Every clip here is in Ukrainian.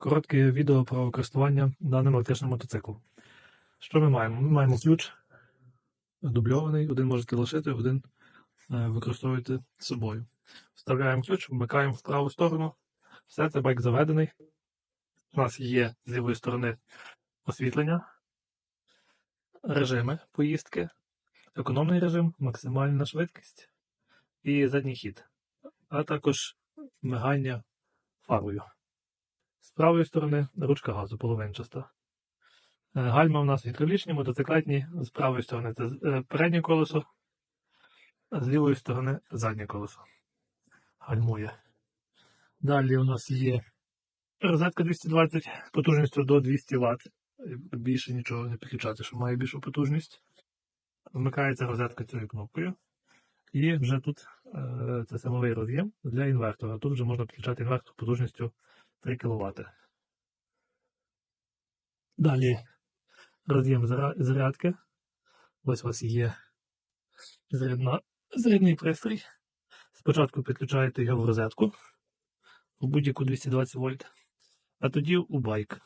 Коротке відео про користування даним електричним мотоциклом. Що ми маємо? Ми маємо ключ дубльований, один можете лишити, один е, використовуєте з собою. Вставляємо ключ, вмикаємо в праву сторону. Все, це байк заведений. У нас є з лівої сторони освітлення, режими поїздки, економний режим, максимальна швидкість і задній хід, а також мигання фарою. З правої сторони ручка газу половинчаста. Е, Гальма у нас гідравлічні, мотоциклетні. З правої сторони це е, переднє колесо, а з лівої сторони заднє колесо. Гальмує. Далі у нас є розетка 220 потужністю до 200 Вт. Більше нічого не підключати, що має більшу потужність. Вмикається розетка цією кнопкою. І вже тут е, це симовий роз'єм для інвертора. Тут вже можна підключати інвертор потужністю 3 кВт. Далі роз'єм зарядки. Ось у вас є зарядна, зарядний пристрій. Спочатку підключаєте його в розетку у будь-яку 220 вольт, а тоді у байк.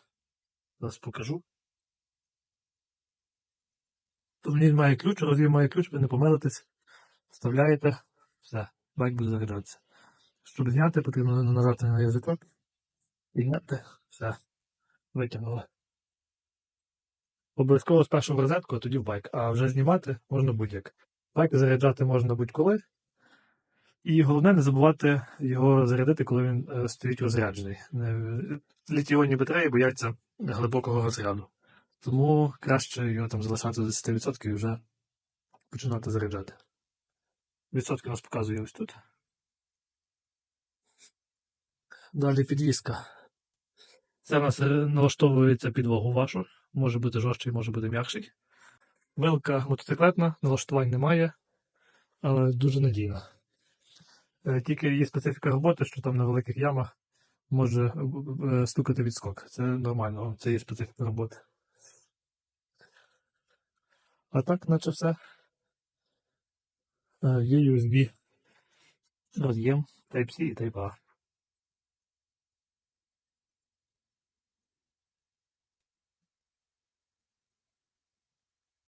Зараз покажу. Тут він має ключ, роз'єм має ключ, ви не помилитесь. Вставляєте, все, байк буде заряджатися. Щоб зняти, потрібно нажати на язичок. Підняти, все, витягнули. Обов'язково спершу в розетку, а тоді в байк. А вже знімати можна будь-як. Байк заряджати можна будь-коли. І головне не забувати його зарядити, коли він е, стоїть розряджений. Літіонні батареї бояться глибокого розряду. Тому краще його там залишати до 10% і вже починати заряджати. Відсотки у нас показує ось тут. Далі підвіска. Це у нас налаштовується під вагу вашу. Може бути жорсткий, може бути м'якший. Вилка мотоциклетна, налаштувань немає, але дуже надійна. Е, Тільки її специфіка роботи, що там на великих ямах може е, е, стукати відскок. Це нормально, це є специфіка роботи. А так, наче все. Є USB роз'єм Type-C і Type-A.